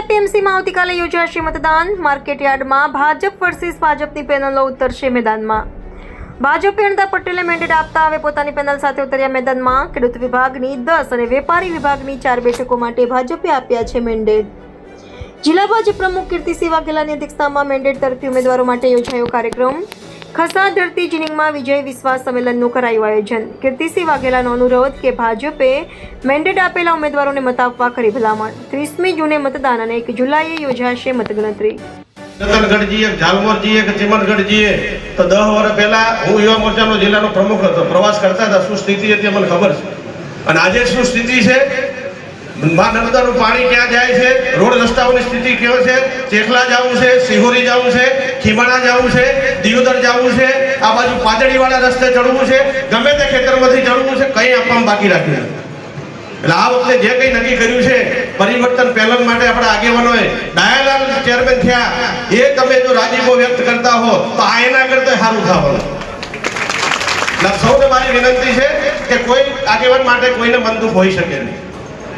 એપીએમસીમાં આવતીકાલે યોજાશે મતદાન. માર્કેટ યાર્ડમાં ભાજપ વર્સિસ ભાજપની પેનલો ઉતરશે મેદાનમાં. ભાજપે અણતા પટેલે મેન્ડેટ આપતા હવે પોતાની પેનલ સાથે ઉતર્યા મેદાનમાં. ખેડૂત વિભાગની દસ અને વેપારી વિભાગની ચાર બેઠકો માટે ભાજપે આપ્યા છે મેન્ડેટ જિલ્લા ભાજપ પ્રમુખ કીર્તિસિંહ વાઘેલાની અધ્યક્ષતામાં મેન્ડેટ તરફી ઉમેદવારો માટે યોજાયો કાર્યક્રમ. ખસા ધરતી જીનિંગમાં વિજય વિશ્વાસ સંમેલનનું કરાયું આયોજન. કીર્તિસિંહ વાઘેલાનો અનુરોધ કે ભાજપે મેન્ડેટ આપેલા ઉમેદવારોને મત આપવા કરી ભલામણ. ત્રીસમી જૂને મતદાન અને એક જુલાઈએ યોજાશે મતગણતરી. રતનગઢજીએ ઝાલમોરજીએ કે ચિમનગઢજીએ? તો દસ વર્ષ પહેલા હું યુવા મોરચાનો જિલ્લાનો પ્રમુખ હતો. પ્રવાસ કરતા હતા. શું સ્થિતિ હતી મને ખબર છે. અને આજે શું સ્થિતિ છે? નર્મદાનું પાણી ક્યાં જાય છે? રોડ રસ્તાઓની સ્થિતિ કેવો છે? ચેખલા જવું છે, સિહોરી જવું છે, ખીમાણા જવું છે, દિયોદર જવું છે, આ બાજુ પાતળીવાળા રસ્તે ચડવું છે, ગમે તે ખેતરમાંથી ચડવું છે, કંઈ આપવામાં બાકી રાખ્યું એટલે આ વખતે જે કંઈ નક્કી કર્યું છે, પરિવર્તન પેનલ માટે આપણા આગેવાનોએ ડાયાલાલ ચેરમેન થયા. એ તમે જો રાજીપો વ્યક્ત કરતા હો, તો આ એના કરતા સારું થવાનું. સૌને મારી વિનંતી છે કે કોઈ આગેવાન માટે કોઈને મન દુઃખ હોઈ શકે નહીં.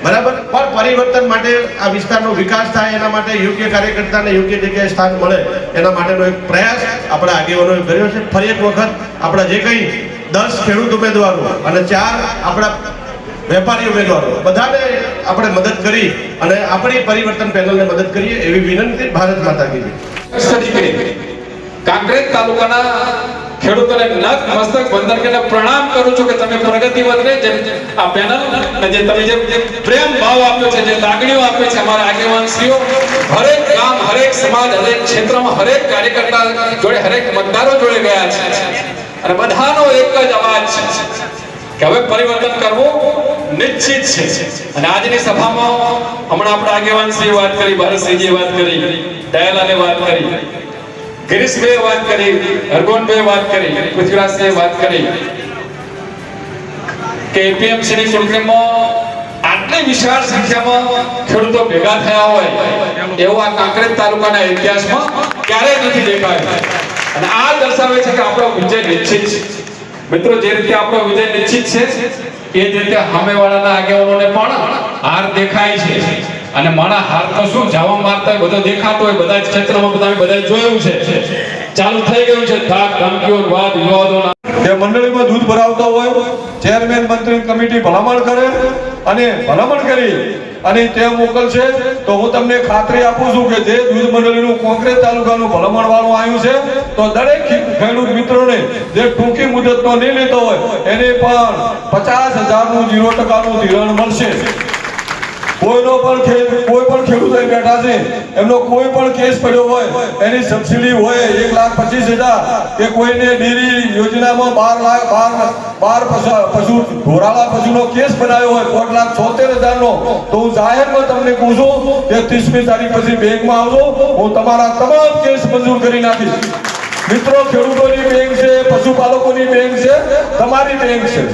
બરાબર? પણ પરિવર્તન માટે આ વિસ્તારનો વિકાસ થાય, એના માટે યોગ્ય કાર્યકર્તાને યોગ્ય જગ્યાએ સ્થાન મળે, એના માટેનો એક પ્રયાસ આપણા આગેવાનોએ કર્યો છે. ફરી એક વખત આપણા જે કંઈ દસ ખેડૂત ઉમેદવારો અને ચાર આપણા વેપારી ઉમેદવારો, બધાને આપણે મદદ કરી અને આપણી પરિવર્તન પેનલને મદદ કરીએ એવી વિનંતી ભારત માતા કીધી કાંકરેજ તાલુકાના ખેડૂતોને નત મસ્તક વંદન કરીને પ્રણામ કરું છું કે તમે પ્રગતિ વધે જેમ આ પેનલ જે તમે જે પ્રેમ ભાવ આપ્યો છે, જે લાગણીઓ આપી છે અમારા આગેવાનશ્રીઓ, હરેક ગામ, હરેક સમાજ, હરેક ક્ષેત્રમાં હરેક કાર્યકર્તા જોડે, હરેક મતદારો જોડે ગયા છે. અને બધાનો એક જ અવાજ છે કે હવે પરિવર્તન કરવું નિશ્ચિત છે. અને આજની સભામાં હમણાં આપણા આગેવાન શ્રી વાત કરી, ભારતસિંહજીએ વાત કરી, દયાલાલે વાત કરી. ગિરીશભાઈએ વાત કરી, હરગોનભાઈએ વાત કરી, પૃથ્વીરાજસિંહે વાત કરી કે એપીએમસી ની ચૂંટણીમાં આટલી વિશાળ સંખ્યામાં ખેડૂતો ભેગા થયા હોય, એવું આ કાંકરેજ તાલુકાના ઇતિહાસમાં ક્યારેય નથી દેખાયું. અને આ દર્શાવે છે કે આપણો વિજય નિશ્ચિત છે. મિત્રો, જે રીતે આપણો વિજય નિશ્ચિત છે, એ જ રીતે સામેવાળાના આગેવાનોને પણ હાર દેખાય છે. અને માણા હાર તો શું જાવા મારતા બધો દેખાતો હોય, બધા ક્ષેત્રમાં બધા બધા જોયું છે. ચાલુ થઈ ગયું છે. થાક ધમકીઓ, વાદ વિવાદોના જે મંડળીમાં દૂધ ભરાવતા હોય ચેરમેન મંત્રી કમિટી ભલામણ કરે અને ભલામણ કરી અને તે મોકલશે, તો હું તમને ખાતરી આપું છું કે જે દૂધ મંડળીનું કોંગ્રેસ તાલુકાનું ભલામણ વાળું આવ્યું છે, તો દરેક ખેડૂત મિત્રોને જે ટૂંકી મુદતનો નહીં લેતો હોય, એને પણ પચાસ હજારનું જીરો ટકાનું ધિરાણ મળશે. કોઈનો પણ કોઈ પણ ખેડૂત બેઠા છે, એમનો કોઈ પણ કેસ પડ્યો હોય, એની સબસિડી હોય એક લાખ પચીસ હજાર, કે કોઈને ડેરી યોજનામાં બાર લાખ બાર બાર પશુ ઢોરાળા પશુનો કેસ બનાવ્યો હોય દોઢ લાખ છોતેર હજારનો, તો હું જાહેરમાં તમને કહું છું કે ત્રીસમી તારીખ પછી બેંકમાં આવજો, હું તમારા તમામ કેસ મંજૂર કરી નાખીશ. મિત્રો, ખેડૂતોની બેંક છે, પશુપાલકોની બેંક છે, તમારી બેંક છે.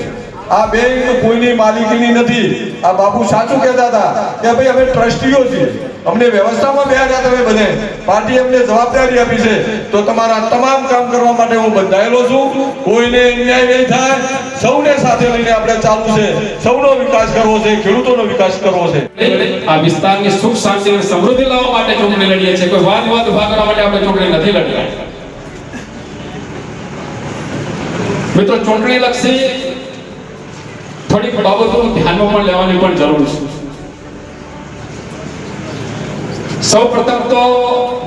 આ બેંક કોઈની માલિકીની નથી. આ બાપુ સાચું કહેતા હતા કે ભાઈ અમે ટ્રસ્ટીઓ છીએ. અમને વ્યવસ્થામાં બેઠા તમે બધે પાર્ટી અમને જવાબદારી આપી છે. તો તમારા તમામ કામ કરવા માટે હું બંધાયેલો છું. કોઈને અન્યાય નહીં થાય. સૌને સાથે લઈને આપણે ચાલવું છે. સૌનો વિકાસ કરવો છે. ખેડૂતોનો વિકાસ કરવો છે. આ વિસ્તારની સુખ, શાંતિ અને સમૃદ્ધિ લાવવા માટે ચૂંટણી લડીએ છીએ. કોઈ વાદ, વિવાદ ઊભા કરવા માટે આપણે ચૂંટણી નથી લડી મિત્રો ચૂંટણી લક્ષી થોડીક બાબતો ધ્યાનમાં પણ લેવાની પણ જરૂર છે સૌ પ્રથમ તો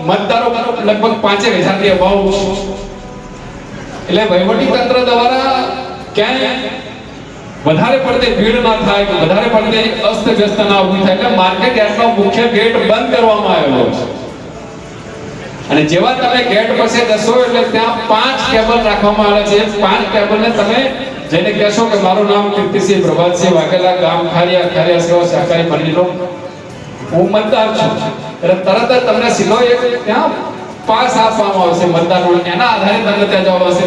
મતદારો લગભગ પાંચેક હજારથી અભાવ. એટલે વહીવટી તંત્ર દ્વારા ક્યાંય વધારે પડતી ભીડ ના થાય કે વધારે પડતી અસ્ત વ્યસ્ત ના ઊભી થાય એટલે માર્કેટ યાર્ડનો મુખ્ય ગેટ બંધ કરવામાં આવેલો છે અને જેવા તમે ગેટ પાસે જશો એટલે ત્યાં પાંચ કેબલ રાખવામાં આવે છે પાંચ કેબલને તમે જેને કહેશો કે મારું નામ કીર્તિસિંહ પ્રભાતસિંહ વાઘેલા, ગામ ખારિયા ખારિયા સેવા સહકારી મંડળીનો હું મતદાર છું. એટલે તરત જ તમને સીધો એક ત્યાં પાસ આપવામાં આવશે મતદાર. એના આધારે તમને ત્યાં જવાબ આવશે